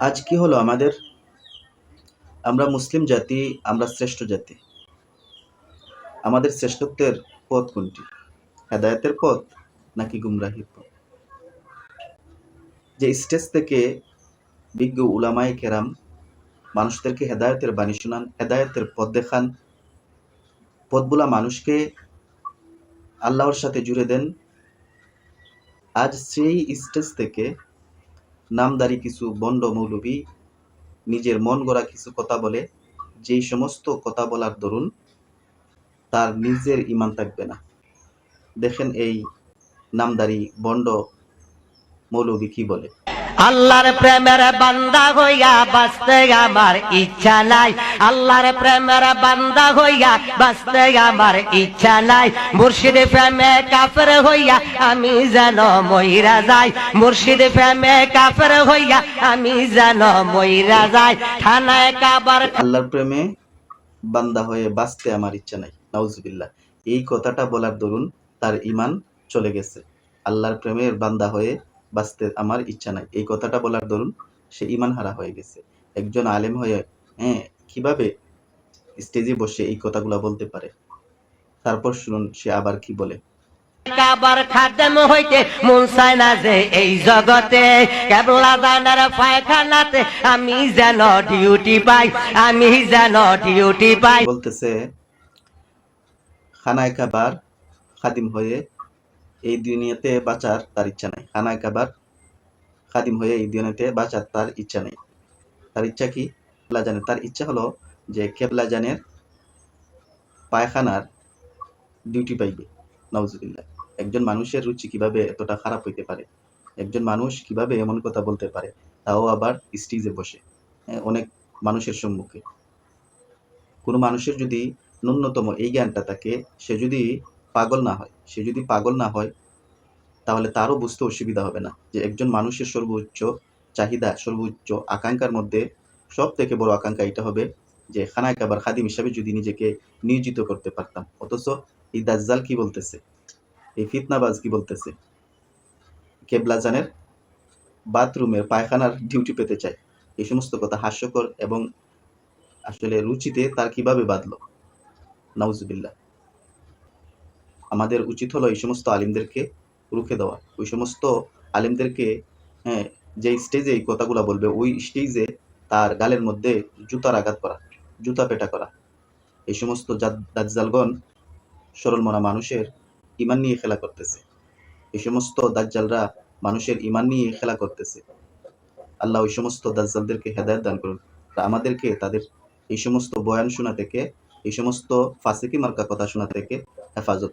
আজ কি হলো আমাদের? আমরা মুসলিম জাতি, আমরা শ্রেষ্ঠ জাতি। আমাদের শ্রেষ্ঠত্বের পথ কোনটি? হেদায়েতের পথ নাকি গুমরাহির পথ? যে স্টেজ থেকে বিজ্ঞ উলামায়ে কেরাম মানুষদেরকে হেদায়েতের বাণী শোনান, হেদায়েতের পথ দেখান, পথগুলা মানুষকে আল্লাহর সাথে জুড়ে দেন, আজ সেই স্টেজ থেকে নামদারি কিছু বন্ড মৌলভী নিজের মন গড়া কিছু কথা বলে, যেই সমস্ত কথা বলার দরুন তার নিজের ইমান থাকবে না। দেখেন এই নামদারি বন্ড মৌলভী কি বলে। আল্লাহর প্রেমের বান্দা হইয়া বাঁচতে আমার ইচ্ছা নাই। আল্লাহর প্রেমের বান্দা হইয়া বাঁচতে আমার ইচ্ছা নাই। মুর্শিদ প্রেমে কাফের হইয়া আমি যেন মইরা যাই। মুর্শিদ প্রেমে কাফের হইয়া আমি যেন মইরা যাই। থানায় কাবার আল্লাহর প্রেমে বান্দা হয়ে বাঁচতে আমার ইচ্ছা নাই। নাউজুবিল্লাহ। এই কথাটা বলার দরুন তার ইমান চলে গেছে। আল্লাহর প্রেমের বান্দা হয়ে বাঁচতে আমার ইচ্ছা নাই। এই কথাটা বলার দরুন সে ইমান হারা হয়ে গেছে। একজন আলেম হয়ে হ্যাঁ কীভাবে স্টেজে বসে এই কথাগুলো বলতে পারে? তারপর শুনুন সে আবার কি বলে। কাবার খাদেম হইতে মন চায় না যে এই জগতে কেবলা দানার পায়খানাতে আমি যেন ডিউটি পাই আমি যেন ডিউটি পাই। বলতেছে খানায় কাবার খাদিম হয়ে এই দুনিয়াতে বাঁচার তার ইচ্ছা নাই। খানায় কাবার খাদিম হয়ে এই দুনিয়াতে বাঁচার তার ইচ্ছা নেই। তার ইচ্ছা কি? কেবলা তার ইচ্ছা হলো যে কেবলা জানের পায়খানার ডিউটি পাইবে। নওজুবিল্লাহ একজন মানুষের রুচি কীভাবে এতটা খারাপ হইতে পারে? একজন মানুষ কীভাবে এমন কথা বলতে পারে? তাও আবার স্টেজে বসে। হ্যাঁ, অনেক মানুষের সম্মুখে। কোনো মানুষের যদি ন্যূনতম এই জ্ঞানটা থাকে সে যদি পাগল না হয়। সে যদি পাগল না হয়, তাহলে তারও বুঝতে অসুবিধা হবে না যে একজন মানুষের সর্বোচ্চ চাহিদা, সর্বোচ্চ আকাঙ্ক্ষার মধ্যে সব থেকে বড় আকাঙ্ক্ষা এটা হবে যে খানায় কাবার খাদিম হিসাবে যদি নিজেকে নিয়োজিত করতে পারতাম। অথচ এই দাজ্জাল কি বলতেছে? এই ফিতনাবাজ কি বলতেছে? কেবলাজানের বাথরুমের পায়খানার ডিউটি পেতে চায়। এই সমস্ত কথা হাস্যকর এবং আসলে রুচিতে তার কীভাবে বাঁধলো? নাউজুবিল্লাহ। আমাদের উচিত হলো এই সমস্ত আলিমদেরকে রুখে দেওয়া। ওই সমস্ত আলিমদেরকে হ্যাঁ যেই স্টেজে এই কথাগুলো বলবে, ওই স্টেজে তার গালের মধ্যে জুতার আঘাত করা, জুতা পেটা করা। এই সমস্ত দাজ্জালগণ সরল মনা মানুষের ইমান নিয়ে খেলা করতেছে। এই সমস্ত দাজ্জালরা মানুষের ইমান নিয়ে খেলা করতেছে। আল্লাহ ওই সমস্ত দাজ্জালদেরকে হেদায়ত দান করুন। আমাদেরকে তাদের এই সমস্ত বয়ান শোনা থেকে, এই সমস্ত ফাঁসিকি মার্কা কথা শোনা থেকে হেফাজত